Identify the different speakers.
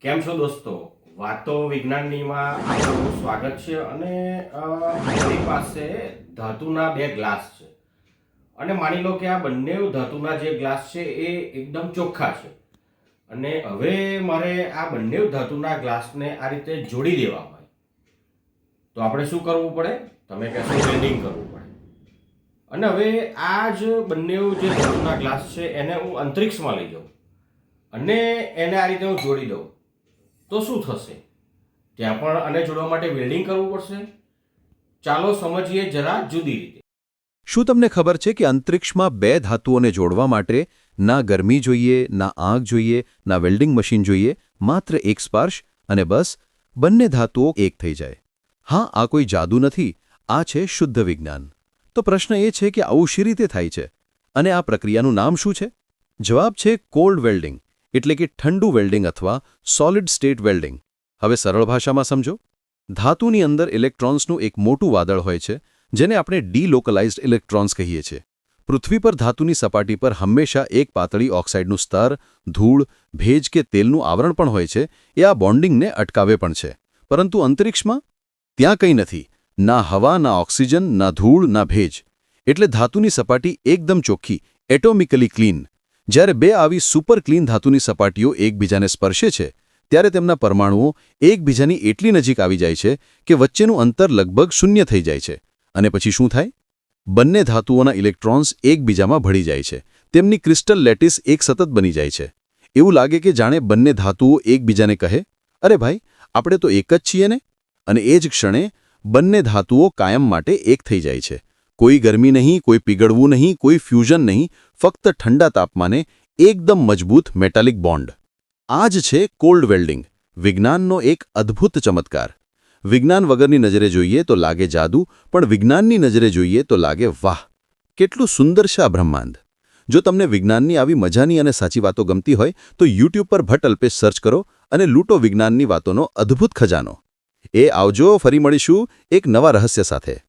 Speaker 1: કેમ છો દોસ્તો? વાતો વિજ્ઞાનનીમાં આપનું સ્વાગત છે અને મારી પાસે ધાતુના બે ગ્લાસ છે. અને માની લો કે આ બંને ધાતુના જે ગ્લાસ છે એ એકદમ ચોખ્ખા છે. અને હવે મારે આ બંને ધાતુના ગ્લાસને આ રીતે જોડી દેવા હોય તો આપણે શું કરવું પડે? તમે કહેશો બેન્ડિંગ કરવું પડે. અને હવે આ જ બંને જે ધાતુના ગ્લાસ છે એને હું અંતરિક્ષમાં લઈ જાઉં. અને એને આ રીતે હું જોડી દઉં. તો શું થશે? ત્યાં પણ આને જોડવા માટે વેલ્ડિંગ કરવું પડશે. ચાલો સમજીએ જરા જુદી રીતે.
Speaker 2: શું તમને ખબર છે કે અંતરિક્ષમાં બે ધાતુઓને જોડવા માટે ના ગરમી જોઈએ, ના આગ જોઈએ, ના વેલ્ડિંગ મશીન જોઈએ, માત્ર એક સ્પર્શ અને બસ બંને ધાતુઓ એક થઈ જાય? હા, આ કોઈ જાદુ નથી. આ છે શુદ્ધ વિજ્ઞાન. તો પ્રશ્ન એ છે કે આવું શી રીતે થાય છે? અને આ પ્રક્રિયાનું નામ શું છે? જવાબ છે કોલ્ડ વેલ્ડિંગ એટલે કે ઠંડુ વેલ્ડિંગ અથવા સોલિડ સ્ટેટ વેલ્ડિંગ હવે સરળ ભાષામાં સમજો. ધાતુની અંદર ઇલેક્ટ્રોન્સનું એક મોટું વાદળ હોય છે, જેને આપણે ડીલોકલાઇઝ્ડ ઇલેક્ટ્રોન્સ કહીએ છીએ. પૃથ્વી પર ધાતુની સપાટી પર હંમેશા એક પાતળી ઓક્સાઇડનું સ્તર, ધૂળ, ભેજ કે તેલનું આવરણ પણ હોય છે, એ આ બોન્ડિંગને અટકાવે પણ છે. પરંતુ અંતરિક્ષમાં? ત્યાં કંઈ નથી. ના હવા, ના ઓક્સિજન, ના ધૂળ, ના ભેજ. એટલે ધાતુની સપાટી એકદમ ચોખ્ખી, એટોમિકલી ક્લીન. જ્યારે બે આવી સુપર ક્લીન ધાતુની સપાટીઓ એકબીજાને સ્પર્શે છે, ત્યારે તેમના પરમાણુઓ એકબીજાની એટલી નજીક આવી જાય છે કે વચ્ચેનું અંતર લગભગ શૂન્ય થઈ જાય છે. અને પછી શું થાય? બંને ધાતુઓના ઇલેક્ટ્રોન્સ એકબીજામાં ભળી જાય છે. તેમની ક્રિસ્ટલ લેટિસ એક સતત બની જાય છે. એવું લાગે કે જાણે બંને ધાતુઓ એકબીજાને કહે, અરે ભાઈ, આપણે તો એક જ છીએ ને? અને એ જ ક્ષણે બંને ધાતુઓ કાયમ માટે એક થઈ જાય છે. કોઈ ગરમી નહીં, કોઈ પીગળવું નહીં, કોઈ ફ્યુઝન નહીં, ફક્ત ઠંડા તાપમાને એકદમ મજબૂત મેટાલિક બોન્ડ. આ જ છે કોલ્ડ વેલ્ડિંગ, વિજ્ઞાનનો એક અદ્ભુત ચમત્કાર. વિજ્ઞાન વગરની નજરે જોઈએ તો લાગે જાદુ, પણ વિજ્ઞાનની નજરે જોઈએ તો લાગે વાહ! કેટલું સુંદર છે બ્રહ્માંડ. જો તમને વિજ્ઞાનની આવી મજાની અને સાચી વાતો ગમતી હોય, તો યુટ્યુબ પર ભટ્ટ અલ્પેશ સર્ચ કરો અને લૂંટો વિજ્ઞાનની વાતોનો અદ્ભુત ખજાનો. એ આવજો, ફરી મળીશું એક નવા રહસ્ય સાથે.